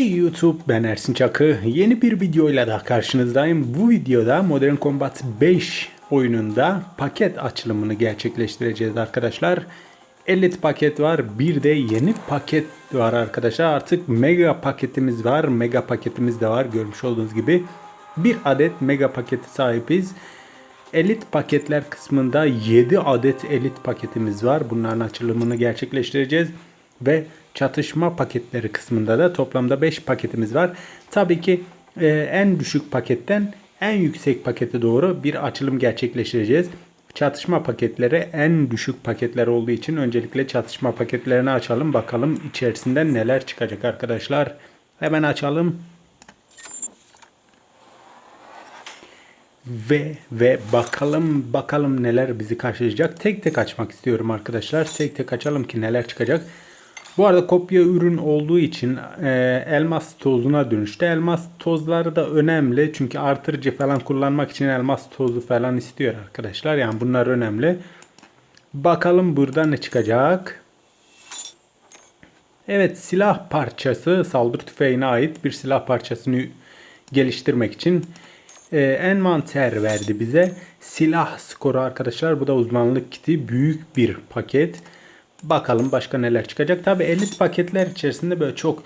Hey YouTube ben Ersin Çakı. Yeni bir videoyla daha karşınızdayım. Bu videoda Modern Combat 5 oyununda paket açılımını gerçekleştireceğiz arkadaşlar. Elite paket var. Bir de yeni paket var arkadaşlar. Artık mega paketimiz var. Mega paketimiz de var. Görmüş olduğunuz gibi. Bir adet mega paketi sahibiz. Elit paketler kısmında 7 adet elit paketimiz var. Bunların açılımını gerçekleştireceğiz. Ve çatışma paketleri kısmında da toplamda 5 paketimiz var. Tabii ki e, en düşük paketten en yüksek pakete doğru bir açılım gerçekleştireceğiz. Çatışma paketleri en düşük paketler olduğu için öncelikle çatışma paketlerini açalım. Bakalım içerisinden neler çıkacak arkadaşlar. Hemen açalım. Ve ve bakalım bakalım neler bizi karşılayacak. Tek tek açmak istiyorum arkadaşlar. Tek tek açalım ki neler çıkacak. Bu arada kopya ürün olduğu için e, elmas tozuna dönüştü. Elmas tozları da önemli. Çünkü artırıcı falan kullanmak için elmas tozu falan istiyor arkadaşlar. Yani bunlar önemli. Bakalım burada ne çıkacak. Evet silah parçası saldırı tüfeğine ait bir silah parçasını geliştirmek için e, envanter verdi bize. Silah skoru arkadaşlar. Bu da uzmanlık kiti. Büyük bir paket. Bakalım başka neler çıkacak. Tabi elit paketler içerisinde böyle çok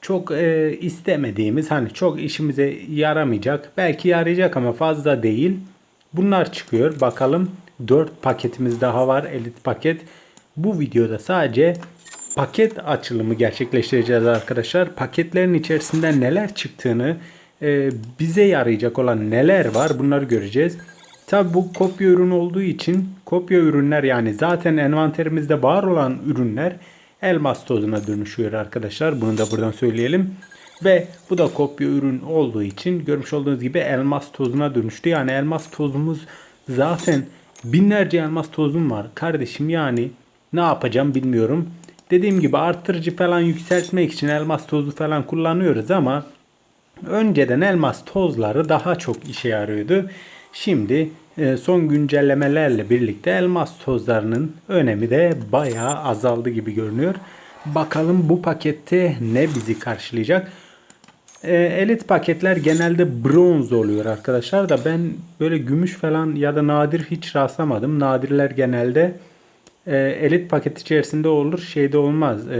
çok e, istemediğimiz hani çok işimize yaramayacak. Belki yarayacak ama fazla değil. Bunlar çıkıyor. Bakalım 4 paketimiz daha var. Elit paket. Bu videoda sadece paket açılımı gerçekleştireceğiz arkadaşlar. Paketlerin içerisinden neler çıktığını e, bize yarayacak olan neler var bunları göreceğiz. Tabi bu kopya ürün olduğu için kopya ürünler yani zaten envanterimizde var olan ürünler elmas tozuna dönüşüyor arkadaşlar. Bunu da buradan söyleyelim. Ve bu da kopya ürün olduğu için görmüş olduğunuz gibi elmas tozuna dönüştü. Yani elmas tozumuz zaten binlerce elmas tozum var. Kardeşim yani ne yapacağım bilmiyorum. Dediğim gibi arttırıcı falan yükseltmek için elmas tozu falan kullanıyoruz ama önceden elmas tozları daha çok işe yarıyordu. Şimdi son güncellemelerle birlikte elmas tozlarının önemi de bayağı azaldı gibi görünüyor. Bakalım bu pakette ne bizi karşılayacak. E, elit paketler genelde bronz oluyor arkadaşlar da ben böyle gümüş falan ya da nadir hiç rastlamadım. Nadirler genelde e, elit paket içerisinde olur şeyde olmaz. E,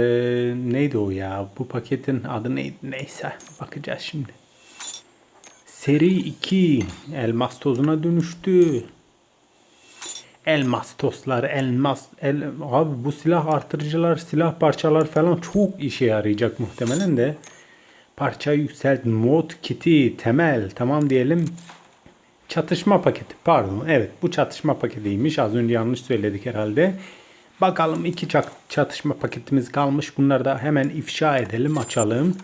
neydi o ya bu paketin adı neydi neyse bakacağız şimdi. Seri 2 elmas tozuna dönüştü. Elmas tozlar, elmas, el, abi bu silah artırıcılar, silah parçalar falan çok işe yarayacak muhtemelen de. Parça yükselt, mod kiti, temel, tamam diyelim. Çatışma paketi, pardon. Evet bu çatışma paketiymiş. Az önce yanlış söyledik herhalde. Bakalım iki çatışma paketimiz kalmış. Bunları da hemen ifşa edelim, açalım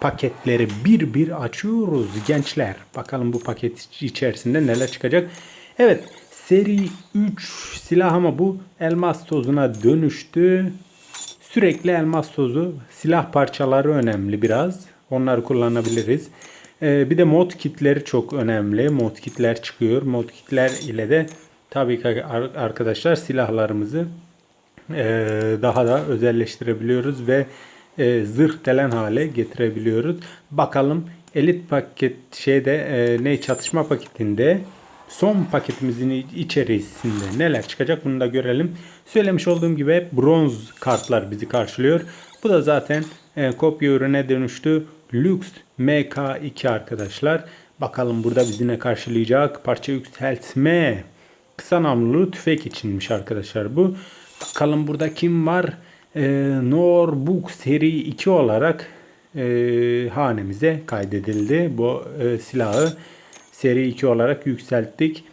paketleri bir bir açıyoruz gençler. Bakalım bu paket içerisinde neler çıkacak. Evet seri 3 silah ama bu elmas tozuna dönüştü. Sürekli elmas tozu silah parçaları önemli biraz. Onları kullanabiliriz. Ee, bir de mod kitleri çok önemli. Mod kitler çıkıyor. Mod kitler ile de tabii ki arkadaşlar silahlarımızı e, daha da özelleştirebiliyoruz ve e, zırh delen hale getirebiliyoruz. Bakalım elit paket şeyde e, ne çatışma paketinde son paketimizin içerisinde neler çıkacak bunu da görelim. Söylemiş olduğum gibi bronz kartlar bizi karşılıyor. Bu da zaten e, kopya ürüne dönüştü. Lux MK2 arkadaşlar. Bakalım burada bizi ne karşılayacak. Parça yükseltme. Kısa namlulu tüfek içinmiş arkadaşlar bu. Bakalım burada kim var? E, Norbook seri 2 olarak e, hanemize kaydedildi. Bu e, silahı seri 2 olarak yükselttik.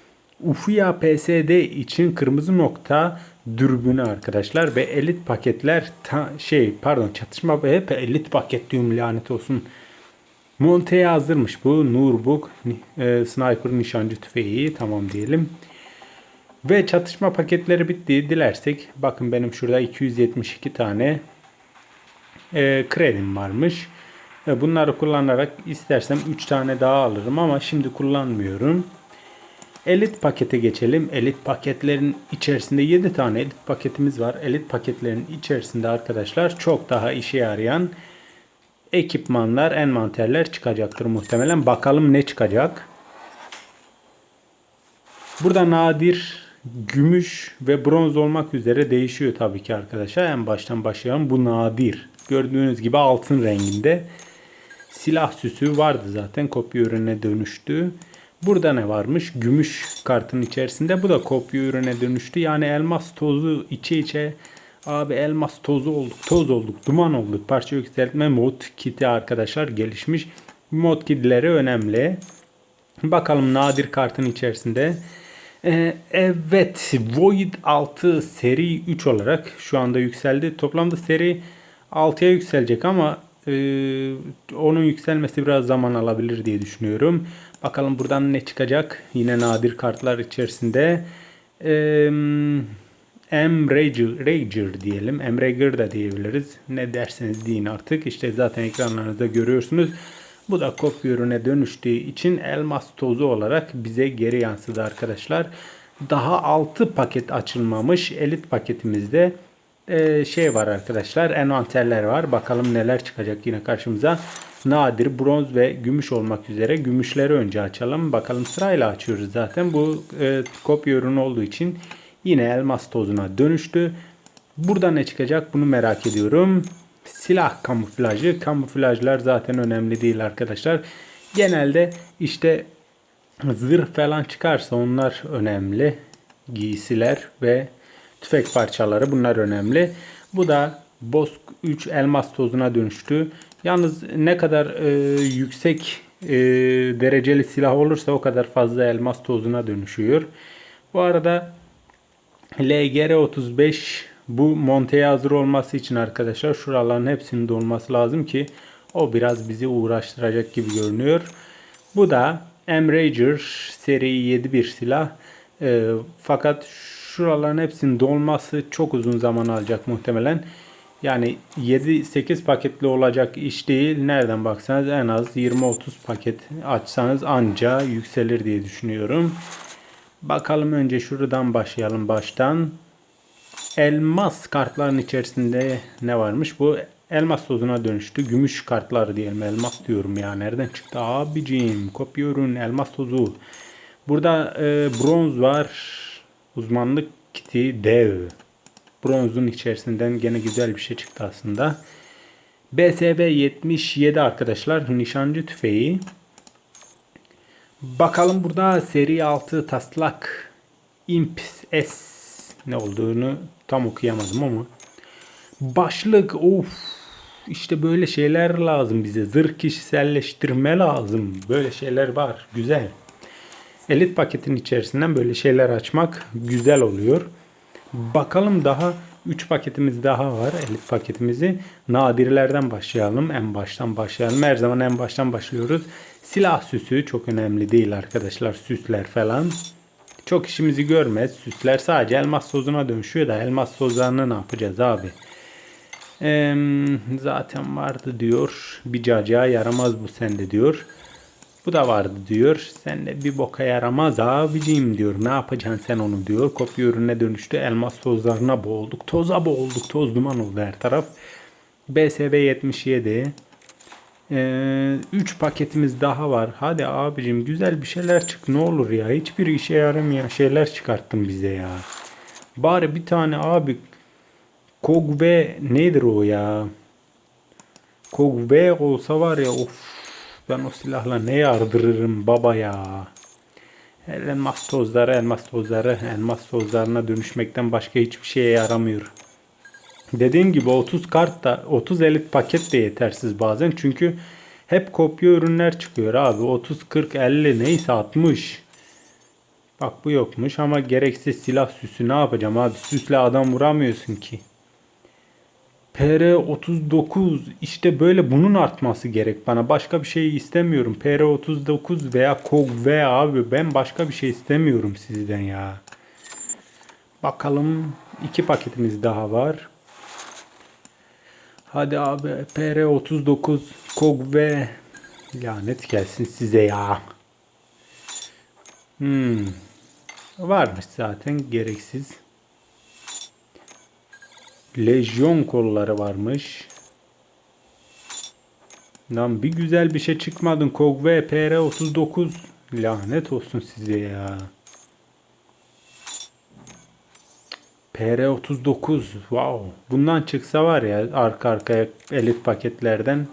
Ufuya PSD için kırmızı nokta dürbünü arkadaşlar ve elit paketler ta, şey pardon çatışma ve hep elit paket diyorum lanet olsun. Monte'ye hazırmış bu Nurbuk e, sniper nişancı tüfeği tamam diyelim. Ve çatışma paketleri bitti. Dilersek bakın benim şurada 272 tane e, kredim varmış. E, bunları kullanarak istersem 3 tane daha alırım ama şimdi kullanmıyorum. Elit pakete geçelim. Elit paketlerin içerisinde 7 tane elit paketimiz var. Elit paketlerin içerisinde arkadaşlar çok daha işe yarayan ekipmanlar, envanterler çıkacaktır muhtemelen. Bakalım ne çıkacak. Burada nadir, gümüş ve bronz olmak üzere değişiyor tabii ki arkadaşlar. En baştan başlayalım. Bu nadir. Gördüğünüz gibi altın renginde. Silah süsü vardı zaten. Kopya ürüne dönüştü. Burada ne varmış? Gümüş kartın içerisinde. Bu da kopya ürüne dönüştü. Yani elmas tozu içe içe Abi elmas tozu olduk, toz olduk, duman olduk. Parça yükseltme mod kiti arkadaşlar gelişmiş. Mod kitleri önemli. Bakalım nadir kartın içerisinde. Ee, evet Void 6 seri 3 olarak şu anda yükseldi. Toplamda seri 6'ya yükselecek ama e, onun yükselmesi biraz zaman alabilir diye düşünüyorum. Bakalım buradan ne çıkacak. Yine nadir kartlar içerisinde. Eee Emrager Rager diyelim. Emrager da diyebiliriz. Ne derseniz deyin artık. İşte zaten ekranlarınızda görüyorsunuz. Bu da kopya ürüne dönüştüğü için elmas tozu olarak bize geri yansıdı arkadaşlar. Daha 6 paket açılmamış. Elit paketimizde e, şey var arkadaşlar. Envanterler var. Bakalım neler çıkacak yine karşımıza. Nadir, bronz ve gümüş olmak üzere. Gümüşleri önce açalım. Bakalım sırayla açıyoruz zaten. Bu e, kopya ürünü olduğu için Yine elmas tozuna dönüştü. Burada ne çıkacak bunu merak ediyorum. Silah kamuflajı. Kamuflajlar zaten önemli değil arkadaşlar. Genelde işte zırh falan çıkarsa onlar önemli. Giysiler ve tüfek parçaları bunlar önemli. Bu da Bosk 3 elmas tozuna dönüştü. Yalnız ne kadar e, yüksek e, dereceli silah olursa o kadar fazla elmas tozuna dönüşüyor. Bu arada LGR 35 bu monteye hazır olması için arkadaşlar şuraların hepsinin dolması lazım ki o biraz bizi uğraştıracak gibi görünüyor. Bu da M-Rager seri 7 bir silah. E, fakat şuraların hepsinin dolması çok uzun zaman alacak muhtemelen. Yani 7-8 paketli olacak iş değil. Nereden baksanız en az 20-30 paket açsanız anca yükselir diye düşünüyorum. Bakalım önce şuradan başlayalım baştan. Elmas kartların içerisinde ne varmış? Bu elmas tozuna dönüştü. Gümüş kartlar diyelim. Elmas diyorum ya. Nereden çıktı abicim? Kopya ürün elmas tozu. Burada e, bronz var. Uzmanlık kiti dev. Bronzun içerisinden gene güzel bir şey çıktı aslında. BSV 77 arkadaşlar. Nişancı tüfeği. Bakalım burada seri 6 taslak imp S ne olduğunu tam okuyamadım ama başlık of işte böyle şeyler lazım bize. Zırh kişiselleştirme lazım. Böyle şeyler var güzel. Elit paketin içerisinden böyle şeyler açmak güzel oluyor. Bakalım daha 3 paketimiz daha var elit paketimizi. Nadirlerden başlayalım. En baştan başlayalım. Her zaman en baştan başlıyoruz. Silah süsü çok önemli değil arkadaşlar. Süsler falan. Çok işimizi görmez. Süsler sadece elmas tozuna dönüşüyor da elmas tozlarını ne yapacağız abi? Ee, zaten vardı diyor. Bir cacığa yaramaz bu sende diyor. Bu da vardı diyor. Sen de bir boka yaramaz abicim diyor. Ne yapacaksın sen onu diyor. Kopya ürüne dönüştü. Elmas tozlarına boğulduk. Toza boğulduk. Toz duman oldu her taraf. BSB 77. 3 ee, paketimiz daha var. Hadi abicim güzel bir şeyler çık ne olur ya. Hiçbir işe yaramayan şeyler çıkarttın bize ya. Bari bir tane abi Kogve nedir o ya? Kogve olsa var ya of ben o silahla ne yardırırım baba ya. Elmas tozları, elmas tozları, elmas tozlarına dönüşmekten başka hiçbir şeye yaramıyor. Dediğim gibi 30 kart da 30 elit paket de yetersiz bazen. Çünkü hep kopya ürünler çıkıyor abi. 30, 40, 50 neyse 60. Bak bu yokmuş ama gereksiz silah süsü ne yapacağım abi? Süsle adam vuramıyorsun ki. PR39 işte böyle bunun artması gerek bana. Başka bir şey istemiyorum. PR39 veya KOG abi ben başka bir şey istemiyorum sizden ya. Bakalım iki paketimiz daha var. Hadi abi PR39 KOG ve lanet gelsin size ya. Hmm. Varmış zaten gereksiz. Lejyon kolları varmış. Lan bir güzel bir şey çıkmadın. KOG ve PR39. Lanet olsun size ya. PR39. Wow. Bundan çıksa var ya arka arkaya elit paketlerden.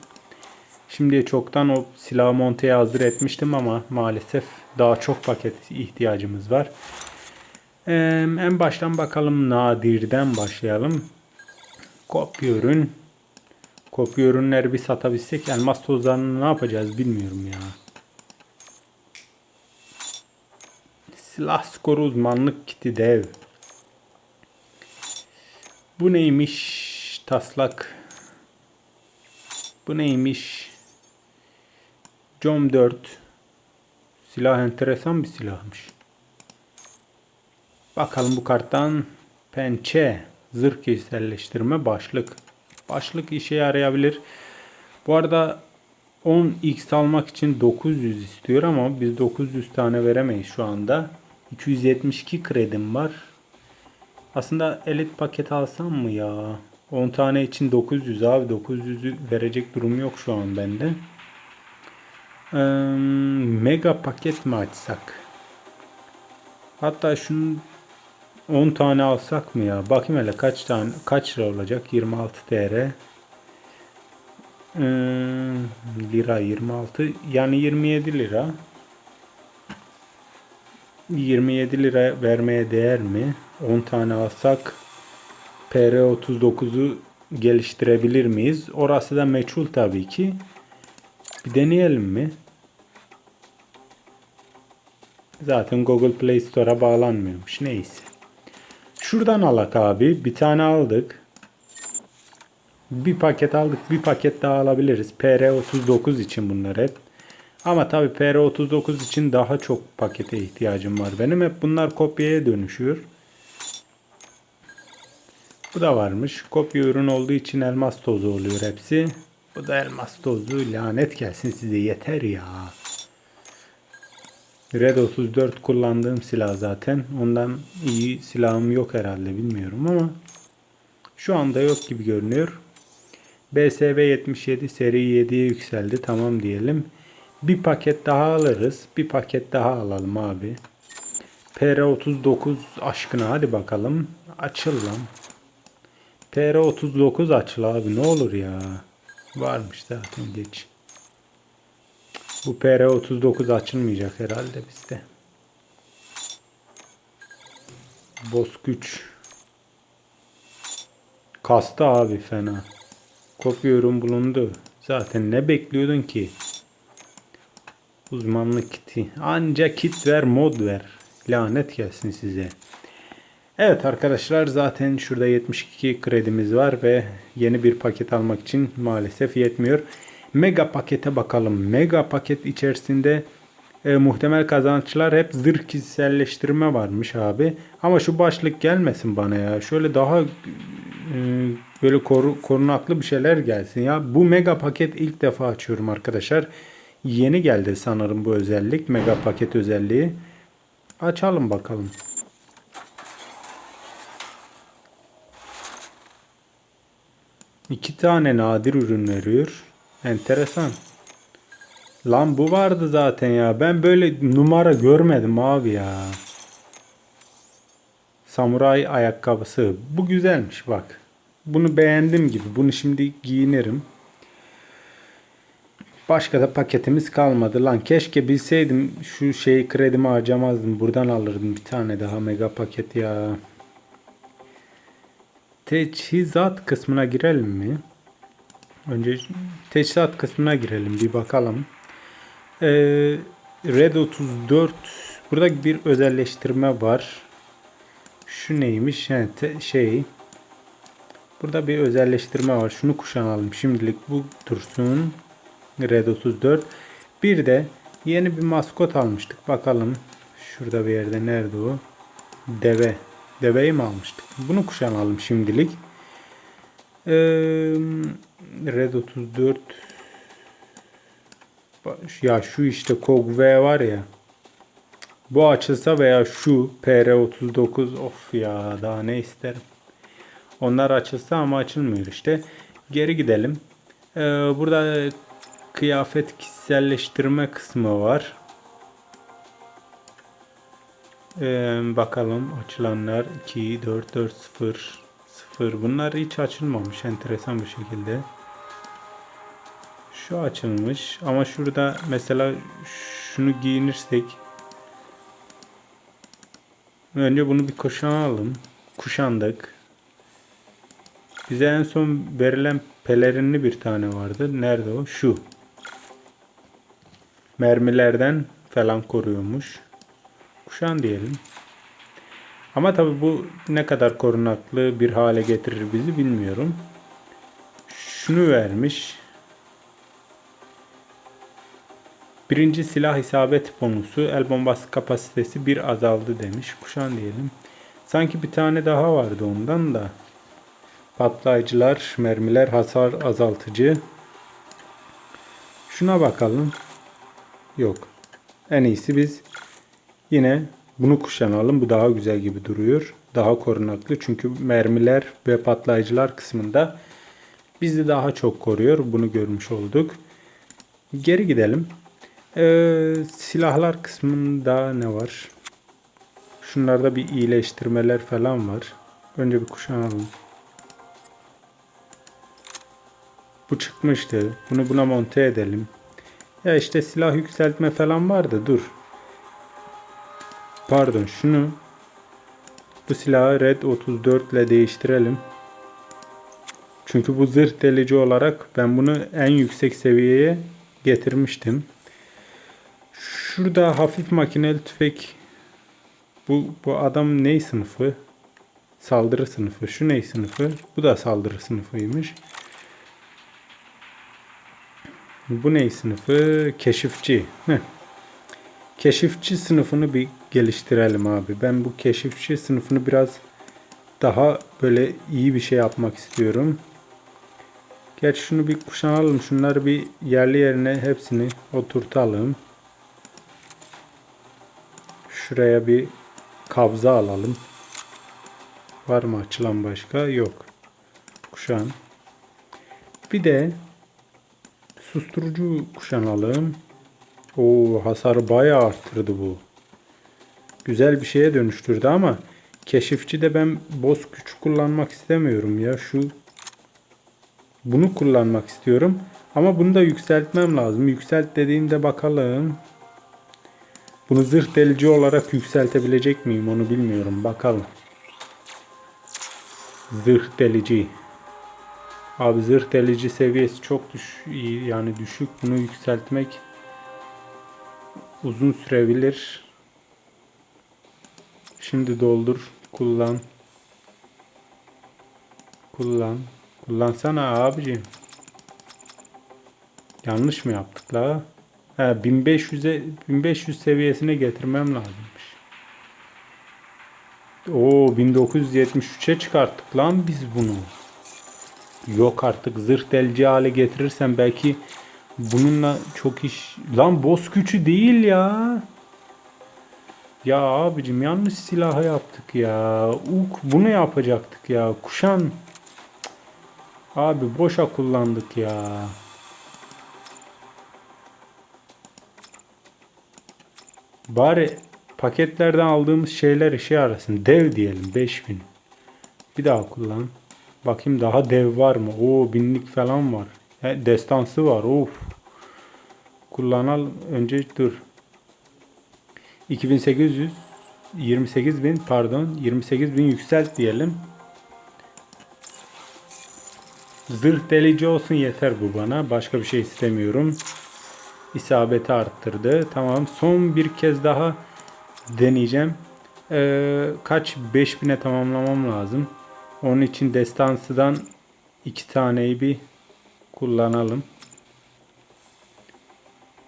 Şimdi çoktan o silah monteye hazır etmiştim ama maalesef daha çok paket ihtiyacımız var. Ee, en baştan bakalım nadirden başlayalım. Kopya ürün. Kopya ürünleri bir satabilsek elmas tozlarını ne yapacağız bilmiyorum ya. Silah skoru uzmanlık kiti dev. Bu neymiş? Taslak. Bu neymiş? Com 4. Silah enteresan bir silahmış. Bakalım bu karttan pençe, zırh kişiselleştirme, başlık. Başlık işe yarayabilir. Bu arada 10x almak için 900 istiyor ama biz 900 tane veremeyiz şu anda. 272 kredim var. Aslında elit paket alsam mı ya? 10 tane için 900 abi. 900'ü verecek durum yok şu an bende. Ee, mega paket mi açsak? Hatta şunu 10 tane alsak mı ya? Bakayım hele kaç tane kaç lira olacak? 26 TL. Ee, lira 26 yani 27 lira. 27 lira vermeye değer mi? 10 tane alsak PR39'u geliştirebilir miyiz? Orası da meçhul tabii ki. Bir deneyelim mi? Zaten Google Play Store'a bağlanmıyormuş. Neyse. Şuradan alak abi. Bir tane aldık. Bir paket aldık. Bir paket daha alabiliriz. PR39 için bunlar hep. Ama tabi PR39 için daha çok pakete ihtiyacım var. Benim hep bunlar kopyaya dönüşüyor. Bu da varmış. Kopya ürün olduğu için elmas tozu oluyor hepsi. Bu da elmas tozu. Lanet gelsin size yeter ya. Red 34 kullandığım silah zaten. Ondan iyi silahım yok herhalde bilmiyorum ama şu anda yok gibi görünüyor. BSV 77 seri 7'ye yükseldi. Tamam diyelim. Bir paket daha alırız. Bir paket daha alalım abi. PR39 aşkına hadi bakalım. Açıl lan. PR39 açıl abi ne olur ya. Varmış zaten geç. Bu PR39 açılmayacak herhalde bizde. Boss güç. Kastı abi fena. Kopya ürün bulundu. Zaten ne bekliyordun ki? Uzmanlık kiti. Anca kit ver mod ver. Lanet gelsin size. Evet arkadaşlar zaten şurada 72 kredimiz var ve yeni bir paket almak için maalesef yetmiyor. Mega pakete bakalım. Mega paket içerisinde e, muhtemel kazançlar hep zırh kişiselleştirme varmış abi. Ama şu başlık gelmesin bana ya. Şöyle daha e, böyle koru, korunaklı bir şeyler gelsin ya. Bu mega paket ilk defa açıyorum arkadaşlar. Yeni geldi sanırım bu özellik. Mega paket özelliği. Açalım bakalım. İki tane nadir ürün veriyor. Enteresan. Lan bu vardı zaten ya. Ben böyle numara görmedim abi ya. Samuray ayakkabısı. Bu güzelmiş bak. Bunu beğendim gibi. Bunu şimdi giyinirim. Başka da paketimiz kalmadı. Lan keşke bilseydim şu şeyi kredimi harcamazdım. Buradan alırdım bir tane daha mega paket ya. Teçhizat kısmına girelim mi? Önce teçhizat kısmına girelim bir bakalım. Ee, Red 34 burada bir özelleştirme var. Şu neymiş? He, te, şey Burada bir özelleştirme var. Şunu kuşanalım. Şimdilik bu dursun. Red 34. Bir de yeni bir maskot almıştık. Bakalım. Şurada bir yerde nerede o? Deve. Deveyi mi almıştık? Bunu kuşanalım şimdilik. Ee, Red 34 ya şu işte KOG V var ya bu açılsa veya şu PR39 of ya daha ne isterim. Onlar açılsa ama açılmıyor işte. Geri gidelim. Ee, burada kıyafet kişiselleştirme kısmı var. Ee, bakalım açılanlar 2, 4, 4, 0, 0. Bunlar hiç açılmamış enteresan bir şekilde. Şu açılmış ama şurada mesela şunu giyinirsek önce bunu bir kuşanalım. Kuşandık. Bize en son verilen pelerinli bir tane vardı. Nerede o? Şu. Mermilerden falan koruyormuş. Kuşan diyelim. Ama tabi bu ne kadar korunaklı bir hale getirir bizi bilmiyorum. Şunu vermiş. Birinci silah isabet bonusu el bombası kapasitesi bir azaldı demiş. Kuşan diyelim. Sanki bir tane daha vardı ondan da. Patlayıcılar, mermiler, hasar azaltıcı. Şuna bakalım. Yok. En iyisi biz yine bunu kuşanalım. Bu daha güzel gibi duruyor. Daha korunaklı. Çünkü mermiler ve patlayıcılar kısmında bizi daha çok koruyor. Bunu görmüş olduk. Geri gidelim. Ee, silahlar kısmında ne var? Şunlarda bir iyileştirmeler falan var. Önce bir kuşanalım. Bu çıkmıştı. Bunu buna monte edelim. Ya işte silah yükseltme falan vardı. Dur. Pardon şunu bu silahı red 34 ile değiştirelim. Çünkü bu zırh delici olarak ben bunu en yüksek seviyeye getirmiştim. Şurada hafif makineli tüfek bu, bu adam ney sınıfı? Saldırı sınıfı. Şu ney sınıfı? Bu da saldırı sınıfıymış. Bu ney sınıfı? Keşifçi. Heh. Keşifçi sınıfını bir geliştirelim abi. Ben bu keşifçi sınıfını biraz daha böyle iyi bir şey yapmak istiyorum. Gerçi şunu bir kuşanalım. Şunları bir yerli yerine hepsini oturtalım. Şuraya bir kabza alalım. Var mı açılan başka? Yok. Kuşan. Bir de susturucu kuşanalım. O hasarı bayağı arttırdı bu. Güzel bir şeye dönüştürdü ama keşifçi de ben boss güç kullanmak istemiyorum ya. Şu bunu kullanmak istiyorum. Ama bunu da yükseltmem lazım. Yükselt dediğimde bakalım. Bunu zırh delici olarak yükseltebilecek miyim onu bilmiyorum. Bakalım. Zırh delici. Abi zırh delici seviyesi çok düş yani düşük. Bunu yükseltmek uzun sürebilir. Şimdi doldur. Kullan. Kullan. Kullansana abicim. Yanlış mı yaptık la? He 1500'e 1500 seviyesine getirmem lazımmış. Oo 1973'e çıkarttık lan biz bunu. Yok artık zırh delci hale getirirsem belki bununla çok iş... Lan boss gücü değil ya. Ya abicim yanlış silahı yaptık ya. Uk bunu yapacaktık ya. Kuşan. Abi boşa kullandık ya. Bari paketlerden aldığımız şeyler işe yarasın. Dev diyelim 5000. Bir daha kullan. Bakayım daha dev var mı? Oo binlik falan var. He, destansı var. Of. Kullanalım. Önce dur. 2800 28 bin pardon 28 bin yükselt diyelim. Zırh delici olsun yeter bu bana. Başka bir şey istemiyorum. İsabeti arttırdı. Tamam. Son bir kez daha deneyeceğim. Ee, kaç? 5000'e tamamlamam lazım. Onun için destansıdan iki taneyi bir kullanalım.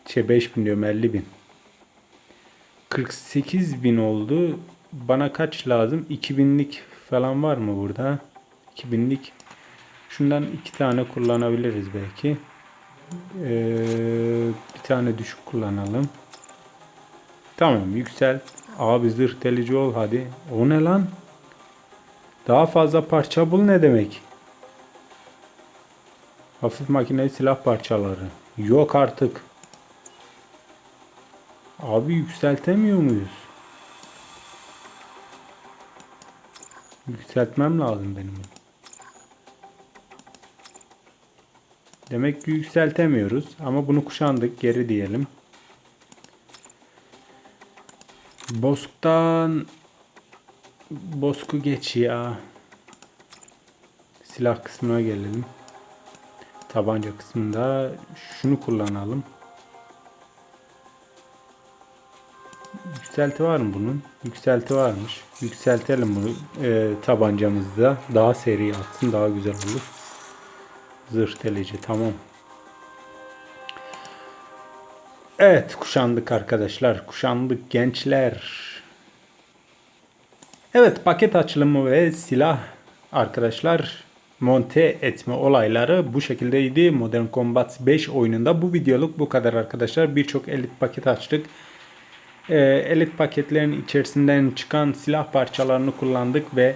Şey 5000 diyorum 50 bin. 48 bin oldu. Bana kaç lazım? 2000'lik falan var mı burada? 2000'lik. Şundan iki tane kullanabiliriz belki. Ee, bir tane düşük kullanalım. Tamam yüksel. Abi zırh delici ol hadi. O ne lan? Daha fazla parça bul ne demek? Hafif makineli silah parçaları. Yok artık. Abi yükseltemiyor muyuz? Yükseltmem lazım benim. Demek ki yükseltemiyoruz ama bunu kuşandık geri diyelim. Bosk'tan Bozk'u geç ya. Silah kısmına gelelim. Tabanca kısmında şunu kullanalım. Yükselti var mı bunun? Yükselti varmış. Yükseltelim bunu e, tabancamızda. Daha seri atsın daha güzel olur. Zırh delici tamam. Evet kuşandık arkadaşlar. Kuşandık gençler. Evet paket açılımı ve silah arkadaşlar monte etme olayları bu şekildeydi. Modern Combat 5 oyununda bu videoluk bu kadar arkadaşlar. Birçok elit paket açtık. Ee, elit paketlerin içerisinden çıkan silah parçalarını kullandık ve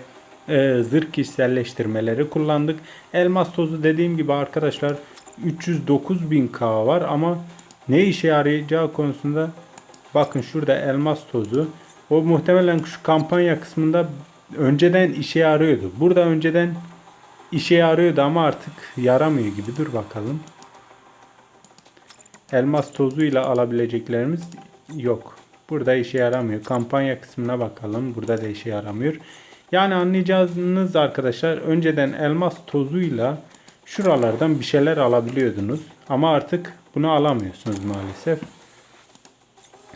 e, zırh kişiselleştirmeleri kullandık. Elmas tozu dediğim gibi arkadaşlar 309.000K var ama ne işe yarayacağı konusunda bakın şurada elmas tozu o muhtemelen şu kampanya kısmında önceden işe yarıyordu. Burada önceden işe yarıyordu ama artık yaramıyor gibi. Dur bakalım. Elmas tozuyla alabileceklerimiz yok. Burada işe yaramıyor. Kampanya kısmına bakalım. Burada da işe yaramıyor. Yani anlayacağınız arkadaşlar önceden elmas tozuyla şuralardan bir şeyler alabiliyordunuz. Ama artık bunu alamıyorsunuz maalesef.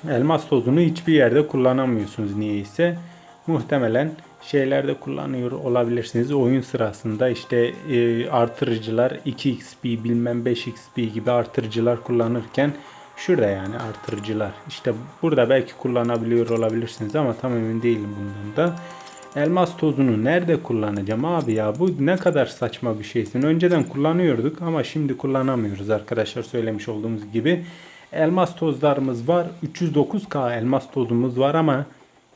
Elmas tozunu hiçbir yerde kullanamıyorsunuz niyeyse. Muhtemelen şeylerde kullanıyor olabilirsiniz. Oyun sırasında işte e, artırıcılar 2xp bilmem 5xp gibi artırıcılar kullanırken şurada yani artırıcılar. İşte burada belki kullanabiliyor olabilirsiniz ama tam emin değilim bundan da. Elmas tozunu nerede kullanacağım abi ya bu ne kadar saçma bir şeysin. Önceden kullanıyorduk ama şimdi kullanamıyoruz arkadaşlar söylemiş olduğumuz gibi. Elmas tozlarımız var. 309k elmas tozumuz var ama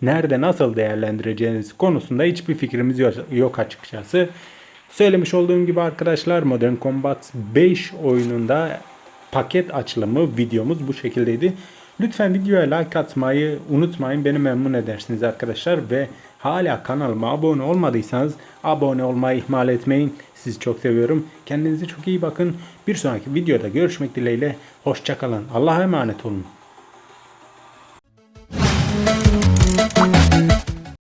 nerede nasıl değerlendireceğiniz konusunda hiçbir fikrimiz yok, açıkçası. Söylemiş olduğum gibi arkadaşlar Modern Combat 5 oyununda paket açılımı videomuz bu şekildeydi. Lütfen videoya like atmayı unutmayın. Beni memnun edersiniz arkadaşlar ve hala kanalıma abone olmadıysanız abone olmayı ihmal etmeyin. Sizi çok seviyorum. Kendinize çok iyi bakın. Bir sonraki videoda görüşmek dileğiyle. Hoşçakalın. Allah'a emanet olun.